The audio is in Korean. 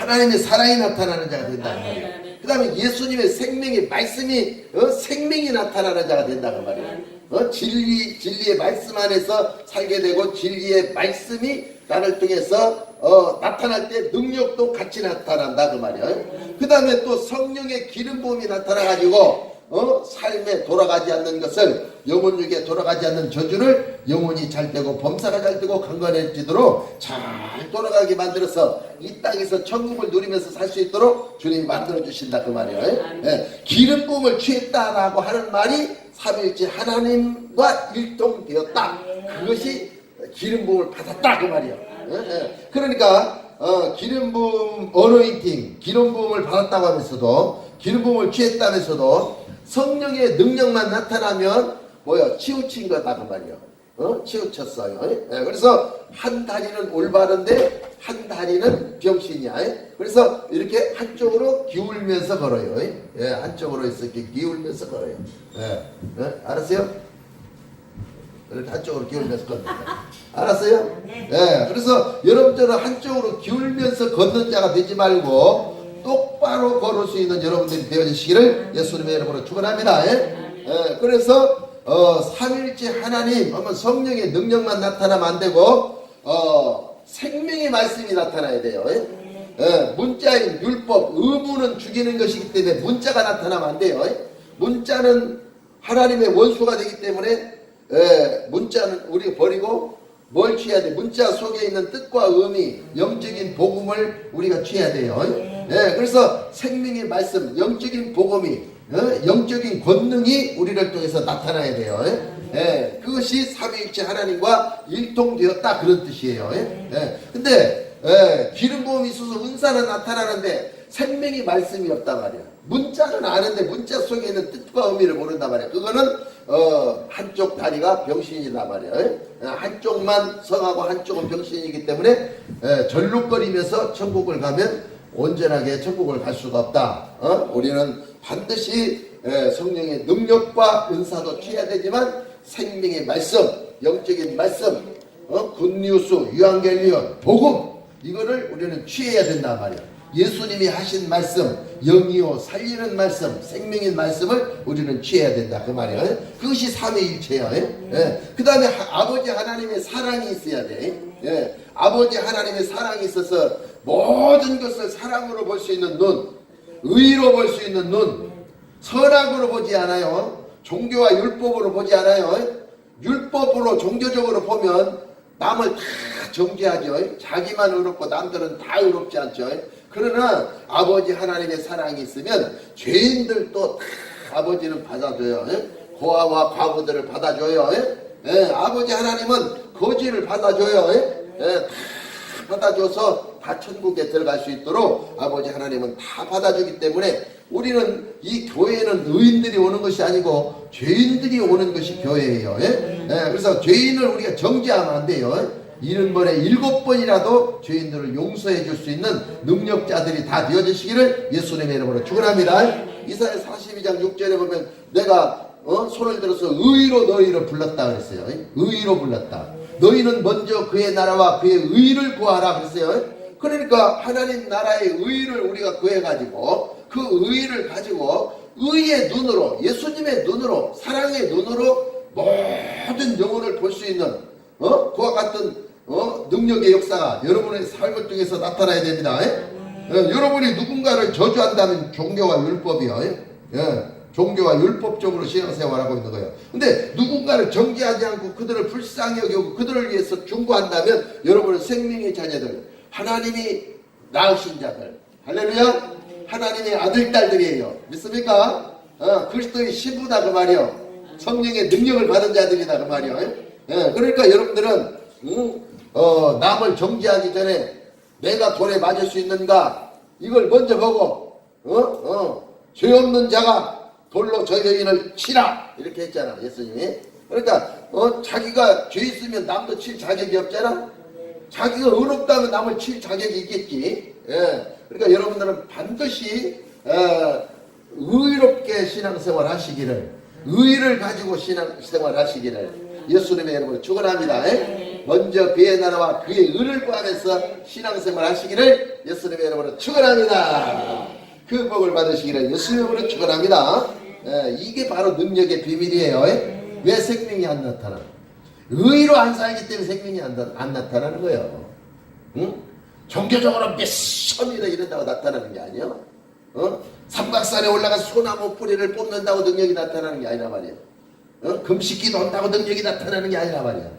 하나님의 사랑이 나타나는 자가 된다. 그 다음에 예수님의 생명의 말씀이 어, 생명이 나타나는 자가 된다고 말이야. 어, 진리, 진리의 말씀 안에서 살게 되고 진리의 말씀이 나를 통해서 어, 나타날 때 능력도 같이 나타난다 그 말이야. 그 다음에 또 성령의 기름 부음이 나타나가지고 어, 삶에 돌아가지 않는 것을 영혼육에 돌아가지 않는 저주를 영혼이 잘 되고 범사가 잘 되고 강건해지도록 잘 돌아가게 만들어서 이 땅에서 천국을 누리면서 살 수 있도록 주님이 만들어 주신다 그 말이에요. 예, 기름 부음을 취했다라고 하는 말이 삼일째 하나님과 일동되었다. 그것이 기름 부음을 받았다 그 말이에요. 예, 예. 그러니까 어, 기름 부음 어노인팅 기름 부음을 받았다고 하면서도 기름 부음을 취했다면서도 성령의 능력만 나타나면 뭐야 치우친 거다 그 말이야. 어? 치우쳤어요. 예, 그래서 한 다리는 올바른데 한 다리는 병신이야. 예? 그래서 이렇게 한쪽으로 기울면서 걸어요. 예, 한쪽으로 이렇게 기울면서 걸어요. 예, 예? 알았어요? 이렇게 한쪽으로 기울면서 걷는다. 알았어요? 예, 그래서 여러분들은 한쪽으로 기울면서 걷는 자가 되지 말고 똑바로 걸을 수 있는 여러분들이 되어주시기를 예수님의 이름으로 축원합니다. 예? 예, 그래서 어, 삼일째 하나님, 아마 성령의 능력만 나타나면 안 되고 어, 생명의 말씀이 나타나야 돼요. 예? 예, 문자인 율법, 의무는 죽이는 것이기 때문에 문자가 나타나면 안 돼요. 예? 문자는 하나님의 원수가 되기 때문에 예, 문자는 우리가 버리고 뭘 취해야 돼? 문자 속에 있는 뜻과 의미, 영적인 복음을 우리가 취해야 돼요. 예, 그래서 생명의 말씀, 영적인 복음이, 어, 영적인 권능이 우리를 통해서 나타나야 돼요. 예, 그것이 삼위일체 하나님과 일통되었다 그런 뜻이에요. 예, 예. 근데 예, 기름 부음이 있어서 은사는 나타나는데 생명이 말씀이 없단 말이야. 문자는 아는데 문자 속에 있는 뜻과 의미를 모른단 말이야. 그거는 어, 한쪽 다리가 병신이단 말이야. 예? 한쪽만 성하고 한쪽은 병신이기 때문에 예, 절룩거리면서 천국을 가면 온전하게 천국을 갈 수가 없다. 어? 우리는 반드시 예, 성령의 능력과 은사도 취해야 되지만 생명의 말씀, 영적인 말씀, 어? 굿뉴스, 유앙겔리온, 복음 이거를 우리는 취해야 된단 말이야. 예수님이 하신 말씀, 영이요 살리는 말씀, 생명인 말씀을 우리는 취해야 된다 그 말이에요. 그것이 삼위일체야. 예. 그 다음에 아버지 하나님의 사랑이 있어야 돼. 예. 아버지 하나님의 사랑이 있어서 모든 것을 사랑으로 볼 수 있는 눈, 의로 볼 수 있는 눈, 선악으로 보지 않아요. 종교와 율법으로 보지 않아요. 율법으로 종교적으로 보면 남을 다 정죄하죠. 자기만 의롭고 남들은 다 의롭지 않죠. 그러나 아버지 하나님의 사랑이 있으면 죄인들도 다 아버지는 받아줘요. 고아와 과부들을 받아줘요. 예, 아버지 하나님은 거지를 받아줘요. 예, 다 받아줘서 다 천국에 들어갈 수 있도록 아버지 하나님은 다 받아주기 때문에 우리는 이 교회는 의인들이 오는 것이 아니고 죄인들이 오는 것이 교회예요. 예? 예, 그래서 죄인을 우리가 정죄하면 안 돼요. 이른 번에 일곱 번이라도 죄인들을 용서해 줄 수 있는 능력자들이 다 되어주시기를 예수님의 이름으로 축원합니다. 이사야 42장 6절에 보면 내가 어? 손을 들어서 의로 너희를 불렀다 그랬어요. 의로 불렀다. 너희는 먼저 그의 나라와 그의 의를 구하라 그랬어요. 그러니까 하나님 나라의 의를 우리가 구해가지고 그 의를 가지고 의의 눈으로 예수님의 눈으로 사랑의 눈으로 모든 영혼을 볼 수 있는 어? 그와 같은 어? 능력의 역사가 여러분의 삶을 통해서 나타나야 됩니다. 예? 예, 여러분이 누군가를 저주한다면 종교와 율법이요. 예? 예, 종교와 율법적으로 신앙생활하고 있는 거예요. 근데 누군가를 정죄하지 않고 그들을 불쌍히 여기고 그들을 위해서 중보한다면 여러분은 생명의 자녀들, 하나님이 낳으신 자들, 할렐루야, 하나님의 아들 딸들이에요. 믿습니까? 어, 그리스도의 신부다 그 말이요. 성령의 능력을 받은 자들이다 그 말이요. 예, 그러니까 여러분들은 음, 어, 남을 정죄하기 전에 내가 돌에 맞을 수 있는가 이걸 먼저 보고 어? 어, 죄 없는 자가 돌로 저 여인을 치라 이렇게 했잖아 예수님이 그러니까 어, 자기가 죄 있으면 남도 칠 자격이 없잖아 자기가 의롭다면 남을 칠 자격이 있겠지 예. 그러니까 여러분들은 반드시 어, 의롭게 신앙생활 하시기를 의를 가지고 신앙생활 하시기를 예수님의 이름으로 축원합니다. 예? 먼저 그의 나라와 그의 의를 구하면서 신앙생활 하시기를 예수님의 이름으로 축원합니다. 그 복을 받으시기를 예수님의 이름으로 축원합니다. 예, 이게 바로 능력의 비밀이에요. 예? 왜 생명이 안 나타나? 의로 안 살기 때문에 생명이 안, 나- 안 나타나는 거예요. 응? 종교적으로 미션이다 이런다고 나타나는 게 아니야. 어? 삼각산에 올라가서 소나무 뿌리를 뽑는다고 능력이 나타나는 게 아니라 말이야. 어? 금식기도 한다고 능력이 나타나는 게 아니라 말이야.